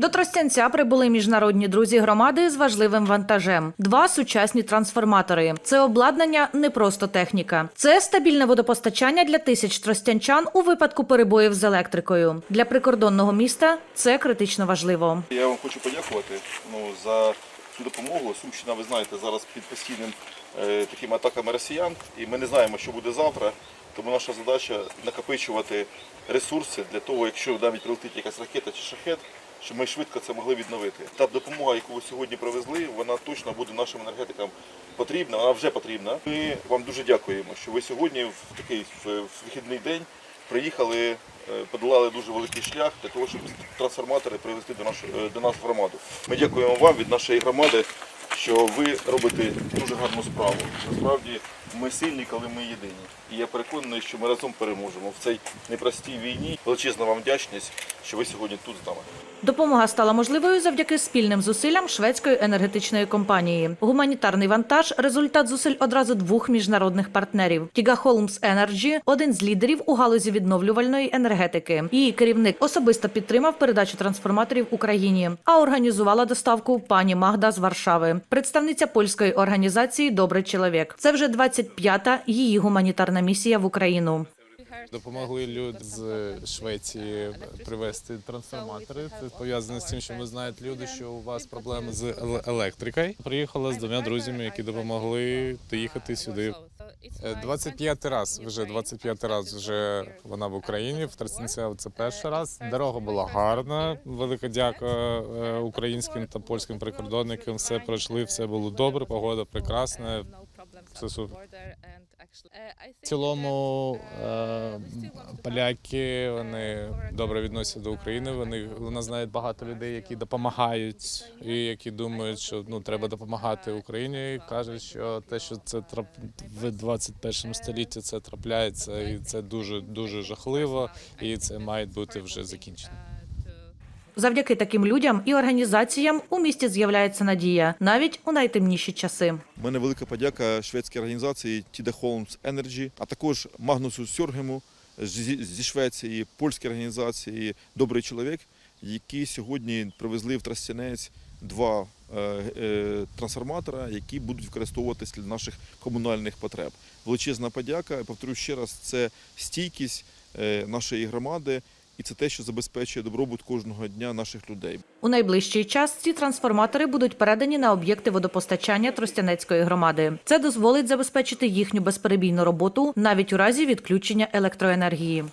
До Тростянця прибули міжнародні друзі громади з важливим вантажем: два сучасні трансформатори. Це обладнання не просто техніка. Це стабільне водопостачання для тисяч тростянчан у випадку перебоїв з електрикою. Для прикордонного міста це критично важливо. Я вам хочу подякувати ну, за цю допомогу. Сумщина, ви знаєте, зараз під постійним е, такими атаками росіян, і ми не знаємо, що буде завтра. Тому наша задача накопичувати ресурси для того, якщо навіть прилетить якась ракета чи шахет, щоб ми швидко це могли відновити. Та допомога, яку ви сьогодні привезли, вона точно буде нашим енергетикам потрібна, вона вже потрібна. Ми вам дуже дякуємо, що ви сьогодні в такий вихідний день приїхали, е, подолали дуже великий шлях для того, щоб трансформатори привезти до, нашої- е, до нас в громаду. Ми дякуємо вам від нашої громади, що ви робите дуже гарну справу. Насправді ми сильні, коли ми єдині. І я переконаний, що ми разом переможемо в цій непростій війні. Величезна вам вдячність, що ви сьогодні тут з нами. Допомога стала можливою завдяки спільним зусиллям шведської енергетичної компанії. Гуманітарний вантаж результат зусиль одразу двох міжнародних партнерів. Тіга Холмс Енерджі один з лідерів у галузі відновлювальної енергетики. Її керівник особисто підтримав передачу трансформаторів Україні, а організувала доставку пані Магда з Варшави, представниця польської організації Добрий чоловік. Це вже 25-та її гуманітарна місія в Україну. Допомогли люди з Швеції привезти трансформатори. Це пов'язано з тим, що ми знають люди, що у вас проблеми з еле- електрикою. Приїхала з двома друзями, які допомогли доїхати сюди. Е, 25 раз вже 25 раз вже вона в Україні. В Тростянця це перший раз. Дорога була гарна. Велика дяка е, українським та польським прикордонникам. Все пройшли, все було добре. Погода прекрасна. Все супер. В цілому е, поляки вони добре відносяться до України. Вони вона знає багато людей, які допомагають і які думають, що ну треба допомагати Україні. Кажуть, що те, що це трап в 21 столітті, це трапляється, і це дуже дуже жахливо, і це має бути вже закінчено. Завдяки таким людям і організаціям у місті з'являється надія навіть у найтемніші часи. У мене велика подяка шведській організації Тіде Холмс Energy, а також Магнусу Сьоргему зі Швеції, польській організації Добрий чоловік, які сьогодні привезли в Тростянець два е, е, трансформатора, які будуть використовуватися для наших комунальних потреб. Величезна подяка. Я повторю ще раз, це стійкість е, нашої громади. І це те, що забезпечує добробут кожного дня наших людей. У найближчий час ці трансформатори будуть передані на об'єкти водопостачання Тростянецької громади. Це дозволить забезпечити їхню безперебійну роботу навіть у разі відключення електроенергії.